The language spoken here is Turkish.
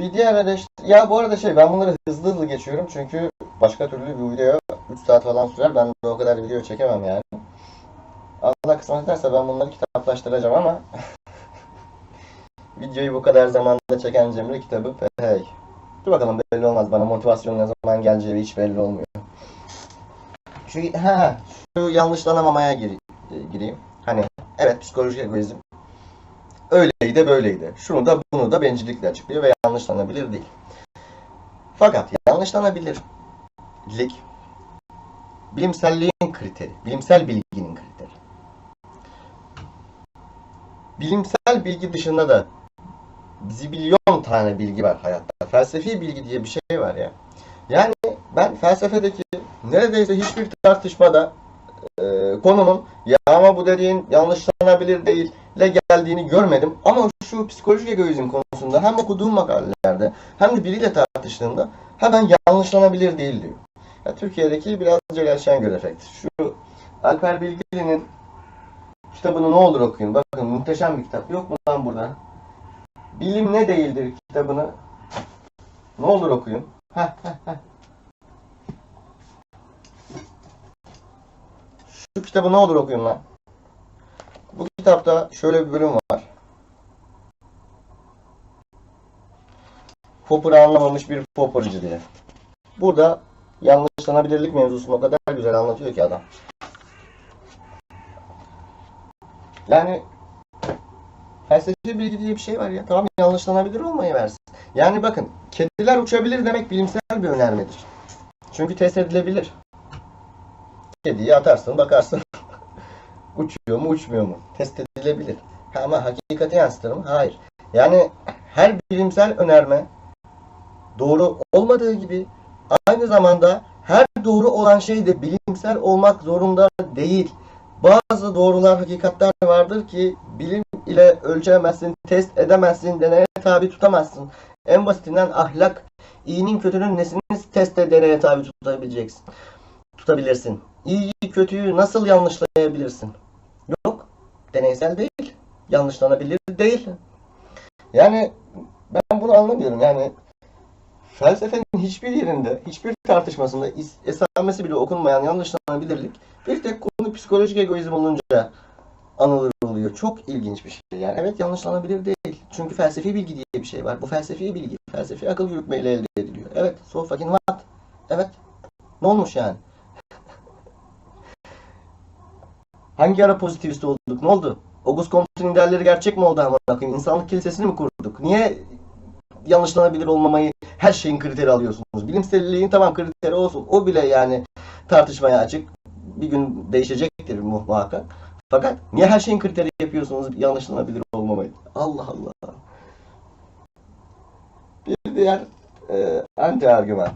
Bir diğer eleştiri... Ya bu arada şey ben bunları hızlı hızlı geçiyorum çünkü başka türlü bir video 3 saat falan sürer. Ben de o kadar video çekemem yani. Allah kısmet ederse ben bunları kitaplaştıracağım ama videoyu bu kadar zamanda çeken Cemre kitabı hey. Dur bakalım belli olmaz bana motivasyon ne zaman geleceği hiç belli olmuyor. Şu, ha, şu yanlışlanamamaya gir, gireyim. Hani evet psikolojik egoizm öyleydi böyleydi. Şunu da bunu da bencillikle açıklıyor ve yanlışlanabilir değil. Fakat yanlışlanabilirlik bilimselliğin kriteri, bilimsel bilginin kriteri. Bilimsel bilgi dışında da zibilyon tane bilgi var hayatta. Felsefi bilgi diye bir şey var ya. Yani ben felsefedeki neredeyse hiçbir tartışmada e, konunun ya ama bu dediğin yanlışlanabilir değil ile geldiğini görmedim. Ama şu psikolojik egoizm konusunda hem okuduğum makalelerde hem de biriyle tartıştığımda hemen yanlışlanabilir değil diyor. Ya, Türkiye'deki biraz Celal Şengör efekti. Şu Alper Bilgili'nin kitabını ne olur okuyun. Bakın muhteşem bir kitap. Yok mu lan burada? Bilim ne değildir kitabını ne olur okuyun. Heh, heh, heh. Şu kitabı ne olur okuyun lan. Kitapta şöyle bir bölüm var. Popper'ı anlamamış bir Popper'cı diye. Burada yanlışlanabilirlik mevzusunu o kadar güzel anlatıyor ki adam. Yani felsefi bilgi diye bir şey var ya. Tamam yanlışlanabilir olmayı versin. Yani bakın kediler uçabilir demek bilimsel bir önermedir. Çünkü test edilebilir. Kediyi atarsın bakarsın uçuyor mu uçmuyor mu? Test edilebilir. Ha, ama hakikati yansıtır mı? Hayır. Yani her bilimsel önerme doğru olmadığı gibi aynı zamanda her doğru olan şey de bilimsel olmak zorunda değil. Bazı doğrular, hakikatler vardır ki bilim ile ölçemezsin, test edemezsin, deneye tabi tutamazsın. En basitinden ahlak, iyinin kötünün nesini test deneye tabi tutabileceksin. Tutabilirsin. İyiyi kötüyü nasıl yanlışlayabilirsin? Deneysel değil. Yanlışlanabilir değil. Yani ben bunu anlamıyorum. Yani felsefenin hiçbir yerinde, hiçbir tartışmasında esamesi bile okunmayan yanlışlanabilirlik bir tek konu psikolojik egoizm olunca anılır oluyor. Çok ilginç bir şey. Yani evet yanlışlanabilir değil. Çünkü felsefi bilgi diye bir şey var. Bu felsefi bilgi, felsefi akıl yürütmeyle elde ediliyor. Evet, so fucking what? Evet. Ne olmuş yani? Hangi ara pozitivist olduk? Ne oldu? Auguste Comte'nin idealleri gerçek mi oldu ama bakayım? İnsanlık kilisesini mi kurduk? Niye yanlışlanabilir olmamayı her şeyin kriteri alıyorsunuz? Bilimselliğin tamam kriteri olsun. O bile yani tartışmaya açık. Bir gün değişecektir mu- muhakkak. Fakat niye her şeyin kriteri yapıyorsunuz yanlışlanabilir olmamayı? Allah Allah. Bir diğer e, anti argüman.